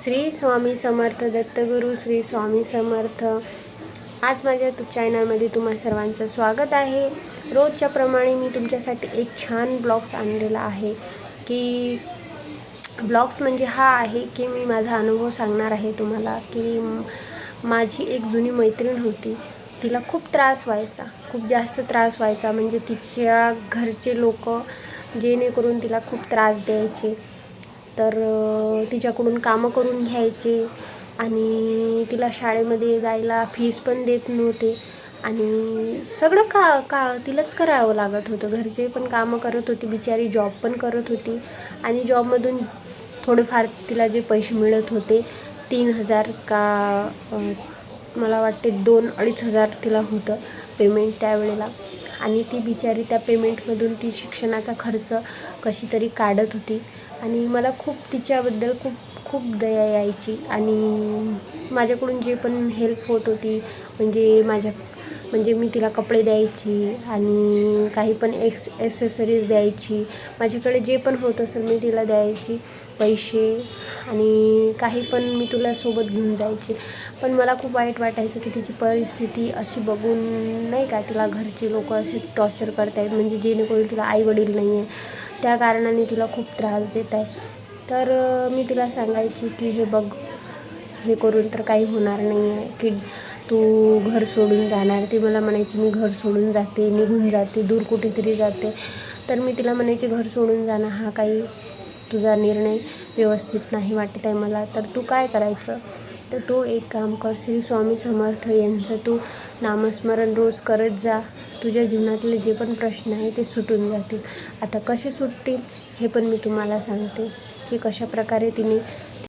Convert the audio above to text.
श्री स्वामी समर्थ दत्तगुरू श्री स्वामी समर्थ. आज माझ्या यूट्यूब चॅनलमध्ये तुम्हा सर्वांचं स्वागत आहे. रोजच्या प्रमाणे मी तुमच्यासाठी एक छान ब्लॉग्स आणलेला आहे की ब्लॉग्स म्हणजे हा आहे की मी माझा अनुभव सांगणार आहे तुम्हाला की माझी एक जुनी मैत्रीण होती. तिला खूप त्रास व्हायचा खूप जास्त त्रास व्हायचा. म्हणजे तिच्या घरचे लोक जेणेकरून तिला खूप त्रास द्यायचे. तर तिच्याकडून कामं करून घ्यायचे आणि तिला शाळेमध्ये जायला फीस पण देत नव्हते. आणि सगळं का का तिलाच करावं लागत होतं. घरचे पण कामं करत होती बिचारी जॉब पण करत होती. आणि जॉबमधून थोडेफार तिला जे पैसे मिळत होते तीन हजार का मला वाटते दोन अडीच हजार तिला होतं पेमेंट त्यावेळेला. आणि ती बिचारी त्या पेमेंटमधून ती शिक्षणाचा खर्च कशी तरी काढत होती. आणि मला खूप तिच्याबद्दल खूप खूप दया यायची. आणि माझ्याकडून जे पण हेल्प होत होती म्हणजे माझ्या म्हणजे मी तिला कपडे द्यायची आणि काही पण एक्स ॲसेसरीज द्यायची. माझ्याकडे जे पण होत असेल मी तिला द्यायची. पैसे आणि काही पण मी तुला सोबत घेऊन जायचे. पण मला खूप वाईट वाटायचं की तिची परिस्थिती अशी बघून नाही का तिला घरचे लोक असे टॉर्चर करतायत. म्हणजे जेणेकरून तिला आईवडील नाही आहे त्या कारणाने तिला खूप त्रास देत आहे. तर मी तिला सांगायची की हे बघ हे करून तर काही होणार नाही आहे की तू घर सोडून जाणार. ती मला म्हणायची मी घर सोडून जाते निघून जाते दूर कुठेतरी जाते. तर मी तिला म्हणायची घर सोडून जाणं हा काही तुझा निर्णय व्यवस्थित नाही वाटत आहे मला तर तू काय करायचं? तर तू एक काम कर श्री स्वामी समर्थ यांचं तू नामस्मरण रोज करत जा. तुझ्या जीवनातले जे पण प्रश्न आहे ते सुटून जातील. आता कसे सुटतील हे पण मी तुम्हाला सांगते की कशा प्रकारे तिने